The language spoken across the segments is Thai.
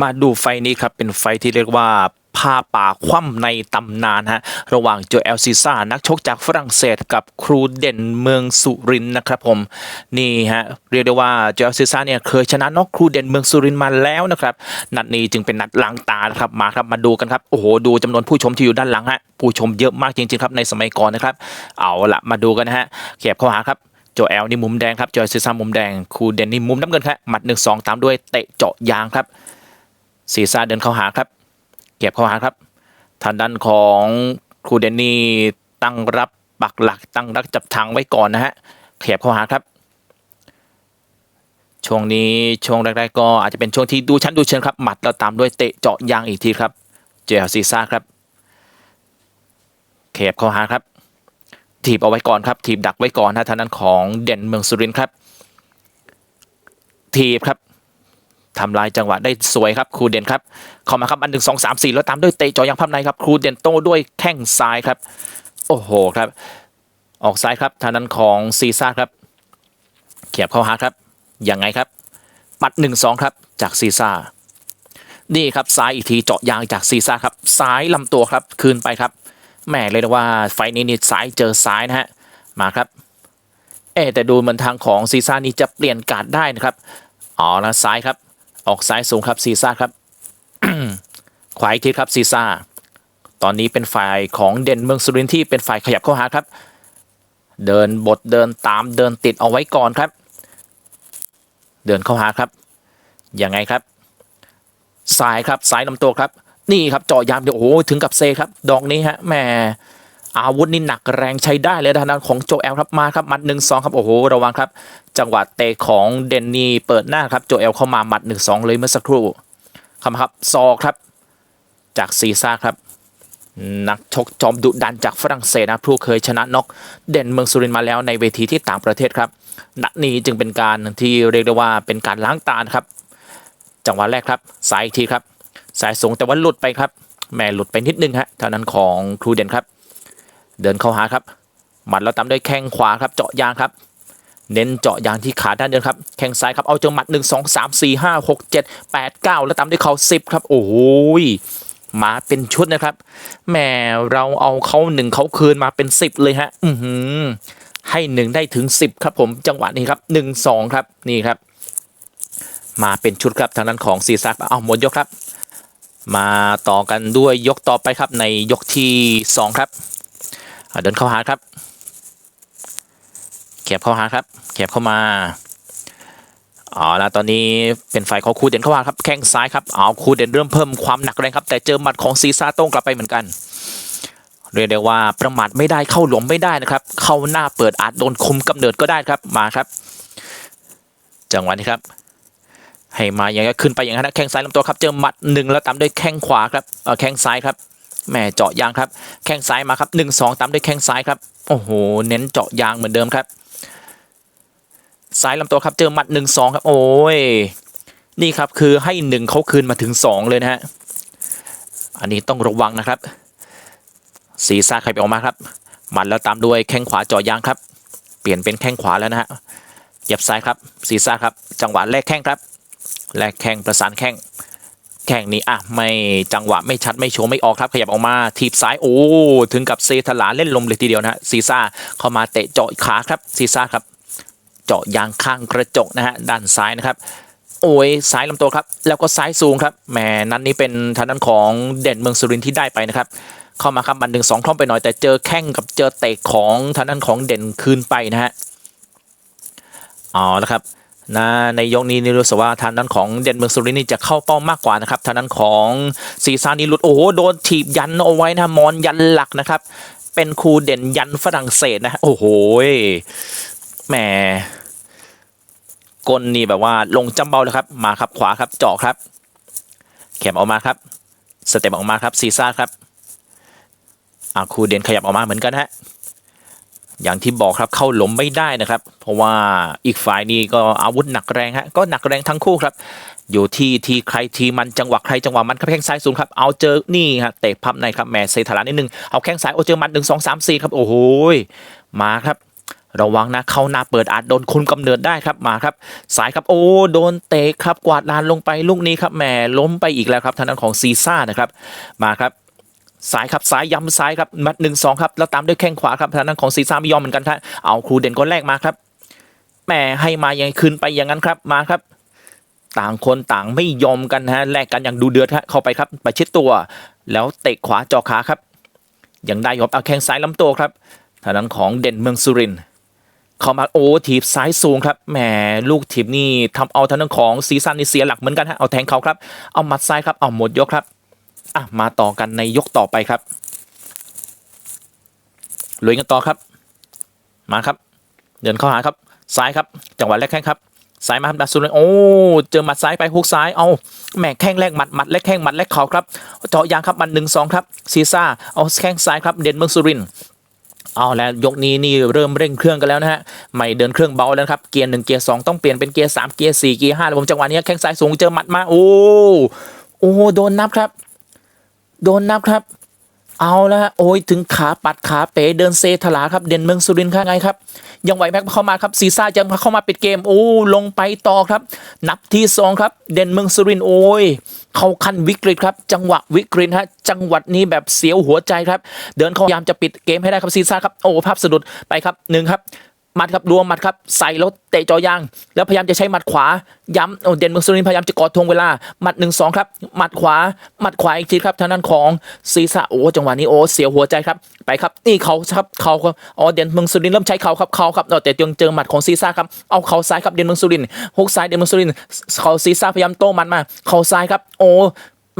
มาดูไฟนี้ครับ เป็นไฟที่เรียกว่าผ้าป่าคว่ำในตำนานฮะระหว่างโจเอลซิซ่านักชกจากฝรั่งเศสกับครูเด่นเมืองสุรินทร์นะครับผมนี่ฮะเรียกได้ว่าโจเอลซิซ่าเนี่ยเคยชนะนอกครูเด่นเมืองสุรินทร์มาแล้วนะครับนัดนี้จึงเป็นนัดล้างตานะครับมาครับมาดูกันครับโอ้โหดูจำนวนผู้ชมที่อยู่ด้านหลังฮะผู้ชมเยอะมากจริงๆครับในสมัยก่อนนะครับเอาละมาดูกันนะฮะเขียบเข้าหาครับโจแอลนี่มุมแดงครับจอยซิซ่ามุมแดงครูเดนนี่มุมน้ำเงินครับหมัดหนึ่งสองตามด้วยเตะเจาะยางครับ ซีซ่าเดินเข้าหาครับ เก็บเข้าหาครับ ทางด้านของครูเดนนี่ตั้งรับปักหลักตั้งรักจับทางไว้ก่อนนะฮะเขียบเข้าหาครับ ช่วงนี้ช่วงแรกๆก็อาจจะเป็นช่วงที่ดูชั้นดูเชิงครับ หมัดแล้วตามด้วยเตะเจาะยางอีกทีครับ เจลซีซ่าครับเขียบเข้าหาครับ ถีบเอาไว้ก่อนครับ ถีบดักไว้ก่อนนะทางด้านของเด่นเมืองสุรินทร์ครับ ถีบครับ ทำลายจังหวะได้สวยครับครูเด่นครับเข้ามาครับอันหนึ่งสองสามสี่แล้วตามด้วยเตะเจอยางพับในครับครูเด่นโต้ด้วยแข้งซ้ายครับ โอ้โหครับ ออกซ้ายครับทางด้นของซีซ่าครับเขียบเข้าหาครับยังไงครับ ปัดหนึ่งสองครับจากซีซ่านี่ครับซ้ายอีกทีเจาะยางจากซีซ่าครับซ้ายลำตัวครับคืนไปครับแหม่เลยนะว่าไฟนี้นี่ซ้ายเจอซ้ายนะฮะมาครับเอแต่ดูเหมือนทางของซีซ่านี่จะเปลี่ยนการได้นะครับอ๋อแล้วซ้ายครับ ออกซ้ายสูงครับซีซ่าครับ ขวาอีกทีครับซีซ่าตอนนี้เป็นฝ่ายของเด่นเมืองสุรินที่เป็นฝ่ายขยับเข้าหาครับ เดินบทเดินตามเดินติดเอาไว้ก่อนครับ เดินเข้าหาครับยังไงครับซ้ายครับซ้ายลำตัวครับ นี่ครับเจาะยามเดียวโอ้โหถึงกับเซครับ ดอกนี้ฮะแหม อาวุธนี่หนักแรงใช้ได้เลยทางด้านของโจเอลครับมาครับมัดหนึ่งสองครับโอ้โหระวังครับ จังหวะเตะของเดนนี่เปิดหน้าครับโจเอลเข้ามามัดหนึ่งสองเลยเมื่อสักครู่คำครับซอกครับ จากซีซ่าครับ นักชกจอมดุดันจากฝรั่งเศสนะผู้เคยชนะน็อกเด่นเมืองสุรินมาแล้วในเวทีที่ต่างประเทศครับ นัดนี้จึงเป็นการที่เรียกได้ว่าเป็นการล้างตาครับ จังหวะแรกครับ สายอีกทีครับ สายสูงแต่ว่าหลุดไปครับแม่หลุดไปนิดนึงฮะเท่านั้นของครูเด่นครับ เดินเข้าหาครับ หมัดแล้วตามด้วยแข้งขวาครับ เจาะยางครับ เน้นเจาะยางที่ขาด้านเดินครับ แข้งซ้ายครับ เอาเจอหมัด 1 2 3 4 5 6 7 8 9 แล้วตามด้วยเข่า10 ครับ โอ้ยมาเป็นชุดนะครับ แหมเราเอาเขาหนึ่งเขาคืนมาเป็น 10 เลยฮะ อือหือ ให้หนึ่งได้ถึง 10 ครับผม จังหวะนี้ครับ 1 2 ครับ นี่ครับ มาเป็นชุดครับทางด้านของซีซักเอาหมดยกครับ มาต่อกันด้วยยกต่อไปครับในยกที่ 2 ครับ เดินเข้าหาครับเขียบเข้าหาครับเขียบเข้ามาอ๋อแล้วตอนนี้เป็นฝ่ายของคูเด่นเข้าหาครับแข้งซ้ายครับเอาคูเด่นเริ่มเพิ่มความหนักแรงครับ แต่เจอหมัดของซีซ่าโต้งกลับไปเหมือนกันเรียกได้ว่าประมาทไม่ได้เข้าหลวมไม่ได้นะครับ เข้าหน้าเปิดอาจโดนคุมกำเนิดก็ได้ครับมาครับ จังหวะนี้ครับ ให้มาอย่างนี้ขึ้นไปอย่างนั้นแข้งซ้ายลำตัวครับเจอหมัดหนึ่งแล้วตามด้วยแข้งขวาครับเออแข้งซ้ายครับ แหมเจาะยางครับ แข้งซ้ายมาครับหนึ่งสองตามด้วยแข้งซ้ายครับ โอ้โห เน้นเจาะยางเหมือนเดิมครับ ซ้ายลำตัวครับเจอหมัดหนึ่งสองครับ โอ้ย นี่ครับคือให้หนึ่งเขาคืนมาถึงสองเลยนะฮะ อันนี้ต้องระวังนะครับศีรษะใครไปออกมาครับ หมัดแล้วตามด้วยแข้งขวาเจาะยางครับ เปลี่ยนเป็นแข้งขวาแล้วนะฮะเหยับซ้ายครับศีรษะครับ จังหวะแรกแข้งครับแลกแข้งประสานแข้ง แข้งนี้อะไม่จังหวะไม่ชัดไม่โชว์ไม่ออกครับขยับออกมาทีบซ้ายโอ้ถึงกับเซทลาเล่นลมเลยทีเดียวนะฮะซีซ่าเข้ามาเตะเจาะขาครับซีซ่าครับ เจาะยางข้างกระจกนะฮะด้านซ้ายนะครับโอ้ยซ้ายลำตัวครับ แล้วก็ซ้ายสูงครับแหมนั้นนี้เป็นทางด้านของเด่นเมืองสุรินที่ได้ไปนะครับเข้ามาครับมันหนึ่งสองคล่อมไปหน่อยแต่เจอแข้งกับเจอเตะของทางด้านของเด่นคืนไปนะฮะเอาละครับ นะในยกนี้นี่รู้สึกว่าทางด้านของเด่นเมืองสุรินทร์นี่จะเข้าเป้ามากกว่านะครับทางด้านของซีซานี่หลุดโอ้โหโดนถีบยันเอาไว้นะมอนยันหลักนะครับ เป็นครูเด่นยันฝรั่งเศสนะโอ้โหแหมกลนี่แบบว่าลงจำเบาเลยครับ มาครับขวาครับเจาะครับแขมออกมาครับ สเต็ปออกมาครับซีซ่าครับอาครูเด่นขยับออกมาเหมือนกันฮะ อย่างที่บอกครับเข้าหลมไม่ได้นะครับ เพราะว่าอีกฝ่ายนี้ก็อาวุธหนักแรงฮะก็หนักแรงทั้งคู่ครับ อยู่ที่ทีใครทีมันจังหวะใครจังหวะมันครับแข้งซ้ายสูงครับเอาเจอนี่ฮะเตะพับในครับแหมเซทารานิดนึงเอาแข้งซ้ายเอเจอมันหนึ่งสองสามสี่ครับโอ้โหมาครับระวังนะเข้าหน้าเปิดอาจโดนคุมกำเนิดได้ครับมาครับ สายครับโอ้โดนเตะครับกวาดลานลงไปลูกนี้ครับแหมล้มไปอีกแล้วครับทางด้านของซีซ่านะครับ มาครับ สายครับสายย้ำซ้ายครับมัดหนึ่งสองครับแล้วตามด้วยแข้งขวาครับทางด้านของซีซ่าไม่ยอมเหมือนกันครับเอาครูเด่นก็แรกมาครับแหมให้มายังไงคืนไปอย่างนั้นครับมาครับ ต่างคนต่างไม่ยอมกันฮะแลกกันอย่างดูเดือดฮะเข้าไปครับไปชิดตัว แล้วเตะขวาจ่อขาครับยังได้ยอบเอาแข้งซ้ายลำตัวครับทางด้านของเด่นเมืองสุรินเข้ามาโอ้ถีบซ้ายสูงครับแหมลูกถีบนี่ทำเอาทางด้านของซีซันนี่เสียหลักเหมือนกันฮะเอาแทงเขาครับเอาหมัดซ้ายครับเอาหมดยกครับ อะมาต่อกันในยกต่อไปครับลุยกันต่อครับ มาครับ เดินเข้าหาครับ ซ้ายครับ จังหวะแรกแข้งครับสายมาครับดัสุรนโอ้เจอหมัดซ้ายไปฮุกซ้ายเอาแหม่แข้งแรกหมัดหมัดแรกแข้งหมัดแรกเข่าครับเจาะยางครับมันหนึ่งสองครับซีซ่าเอาแข้งซ้ายครับเด่นเมืองสุรินเอาแล้วยกนี้นี่เริ่มเร่งเครื่องกันแล้วนะฮะไม่เดินเครื่องเบาแล้วครับเกียร์หนึ่งเกียร์สองต้องเปลี่ยนเป็นเกียร์สามเกียร์สี่เกียร์ห้าแล้วผมจังหวะนี้แข้งซ้ายสูงเจอหมัดมาโอ้โอ้โดนนับครับ โดนนับครับ เอาแล้วฮะโอ้ยถึงขาปัดขาเป๋เดินเซถลาครับเด่นเมืองสุรินทร์ข้างไงครับ ยังไหวแม็กเข้ามาครับซีซ่าจะเข้ามาปิดเกมโอ้ลงไปต่อครับ นับที่สองครับเด่นเมืองสุรินทร์โอ้ยเข้าขั้นวิกฤตครับ จังหวะวิกฤตฮะจังหวัดนี้แบบเสียวหัวใจครับ เดินเข้าพยายามจะปิดเกมให้ได้ครับซีซ่าครับโอ้ภาพสะดุดไปครับหนึ่งครับ มัดครับรวมหมัดครับใส่แล้วเตะจอยาง แล้วพยายามจะใช้หมัดขวา ย้ำโอเด่นเมืองสุรินพยายามจะกอดทวงเวลาหมัดหนึ่งสองครับหมัดขวาหมัดขวาอีกทีครับทางด้านของซีซ่าโอ้จังหวะนี้โอ้เสียหัวใจครับไปครับนี่เขาครับเขาครับอ๋อเด่นเมืองสุรินเริ่มใช้เขาครับเขาครับแต่ยังเจอหมัดของซีซ่าครับเอาเขาซ้ายครับเด่นเมืองสุรินฮุกซ้ายเด่นเมืองสุรินเขาซีซ่าพยายามโต้หมันมา เขาซ้ายครับโอ้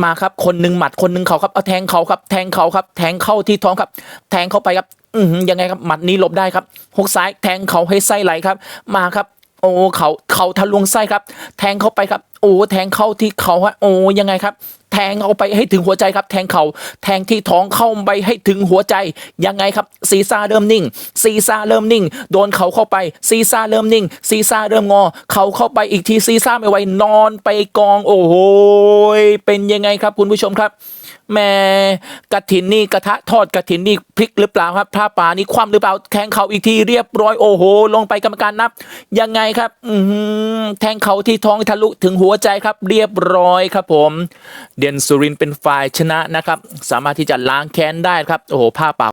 มาครับคนหนึ่งหมัดคนหนึ่งเขาครับเอาแทงเขาครับแทงเขาครับแทงเข้าที่ท้องครับ แทงเข้าไปครับ อืยังไงครับหมัดนี้หลบได้ครับหกซ้ายแทงเขาให้ไส้ไหลครับ มาครับ โอ้เขาเขาทะลวงไส้ครับ แทงเข้าไปครับ โอ้แทงเข้าที่เขาฮะโอ้ยังไงครับ แทงเอาไปให้ถึงหัวใจครับ แทงเขาแทงที่ท้องเข้าไปให้ถึงหัวใจยังไงครับซีซ่าเริ่มนิ่งซีซ่าเริ่มนิ่ง โดนเขาเข้าไปซีซ่าเริ่มนิ่งซีซ่าเริ่มงอ เขาเข้าไปอีกทีซีซ่าไม่ไหวนอนไปกอง โอ้โหเป็นยังไงครับคุณผู้ชมครับแม่กระถินนี่กระทะทอดกระถินนี่พลิกหรือเปล่าครับผ้าป่านี่คว่ำหรือเปล่า แทงเข่าอีกทีเรียบร้อยโอ้โห ลงไปกรรมการนับ ยังไงครับ อืแทงเข่าที่ท้องทะลุถึงหัวใจครับเรียบร้อยครับผม เด่นสุรินเป็นฝ่ายชนะนะครับ สามารถที่จะล้างแค้นได้ครับโอ้โหผ้าป่า